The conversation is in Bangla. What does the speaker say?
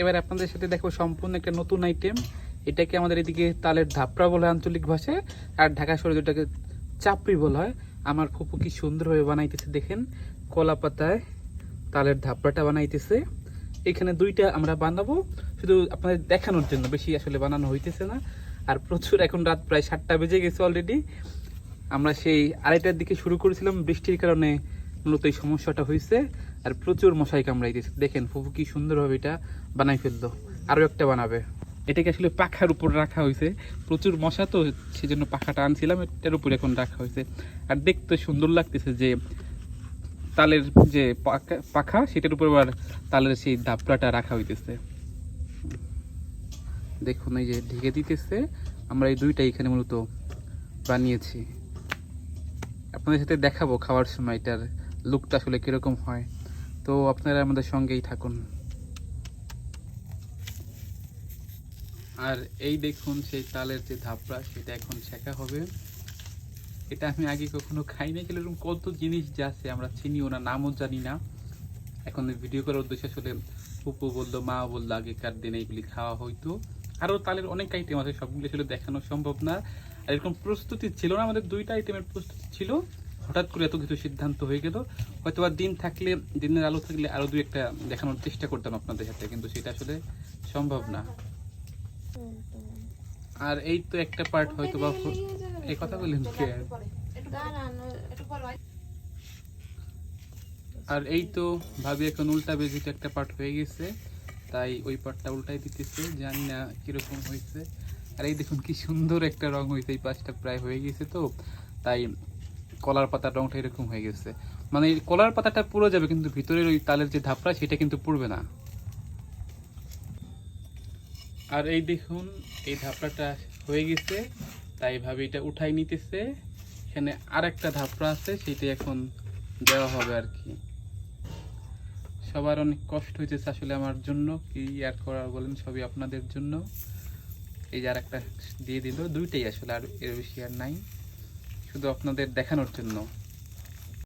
এবার আপনাদের সাথে দেখো সম্পূর্ণ একটা নতুন আইটেম এটাকে আমাদের এদিকে তালের ধাপড়া বলে আঞ্চলিক ভাষায়, আর ঢাকা শহরে যেটাকে চাপড়ি বলা হয়। আমার ফুপু কি সুন্দরভাবে বানাইতেছে দেখেন, কলা পাতায় তালের ধাপড়াটা বানাইতেছে। এখানে দুইটা আমরা বানাবো, শুধু আপনাদের দেখানোর জন্য, বেশি আসলে বানানো হইতেছে না। আর প্রচুর এখন রাত প্রায় সাতটা বেজে গেছে অলরেডি আমরা সেই আড়াইটার দিকে শুরু করেছিলাম, বৃষ্টির কারণে মূলত এই সমস্যাটা হয়েছে আর প্রচুর মশাই কামড়াইতেছে। দেখেন, ফুফু কি সুন্দরভাবে এটা বানাই ফেলল, আরও একটা বানাবে। এটাকে আসলে পাখার উপর রাখা হয়েছে প্রচুর মশা তো, সেজন্য পাখাটা আনছিলাম, এটার উপর এখন রাখা হয়েছে আর দেখতে সুন্দর লাগতেছে যে তালের যে পাখা- সেটার উপর আবার তালের সেই দাপড়াটা রাখা হইতেছে। দেখুন, এই যে ঢেকে দিতেছে। আমরা এই দুইটা এখানে মূলত বানিয়েছি। আপনাদের সাথে দেখাবো খাওয়ার সময় এটার লুকটা আসলে কীরকম হয়? তো আপনারা আমাদের সঙ্গেই থাকুন। আর এই দেখুন সেই তালের যে ধাপড়া, সেটা এখন শেখা হবে। এটা আমি আগে কখনো খাই নাই আসলে এরকম কত জিনিস যা আছে, আমরা চিনিও না, নামও জানি না। এখন ভিডিও করার উদ্দেশ্যে আসলে পুপু বলল মা বলল, আগেকার দিনে এগুলি খাওয়া হইতো। আরও তালের অনেক আইটেম আছে, সবগুলো আসলে দেখানো সম্ভব না। আর এরকম প্রস্তুতি ছিল না, আমাদের দুইটা আইটেমের প্রস্তুতি ছিল। হঠাৎ করে এত কিছু সিদ্ধান্ত হয়ে গেল। হয়তো বা দিন থাকলে, দিনের আলো থাকলে আরও দু একটা দেখানোর চেষ্টা করতাম আপনাদের সাথে কিন্তু সেটা আসলে সম্ভব না। আর এই তো একটা পার্ট হয়তো বা এই কথা বললেন আর এই তো ভাবি এখন উল্টা বেজিতে একটা পার্ট হয়ে গেছে, তাই ওই পার্টটা উল্টাই দিতেছে, জানি না কীরকম হয়েছে। আর এই দেখুন কি সুন্দর একটা রং হয়েছে, এই পাশটা প্রায় হয়ে গেছে তো, তাই কলার পাতার রংটা এরকম হয়ে গেছে। মানে কলার পাতাটা পুরো যাবে, কিন্তু ভিতরের ওই তালের যে ধাপড়া সেটা কিন্তু পড়বে না। আর এই দেখুন, এই ধাপড়াটা হয়ে গেছে, তাই ভাবে এটা উঠাই নিতেছে। এখানে আর একটা ধাপড়া আছে, সেটা এখন দেওয়া হবে আর কি। সবার অনেক কষ্ট হয়েছে আসলে আমার জন্য, কি আর করার বলেন, সবই আপনাদের জন্য। এই যে আর একটা দিয়ে দিল, দুইটাই আসলে আর এর বেশি আর নাই। শুধু আপনাদের দেখানোর জন্য।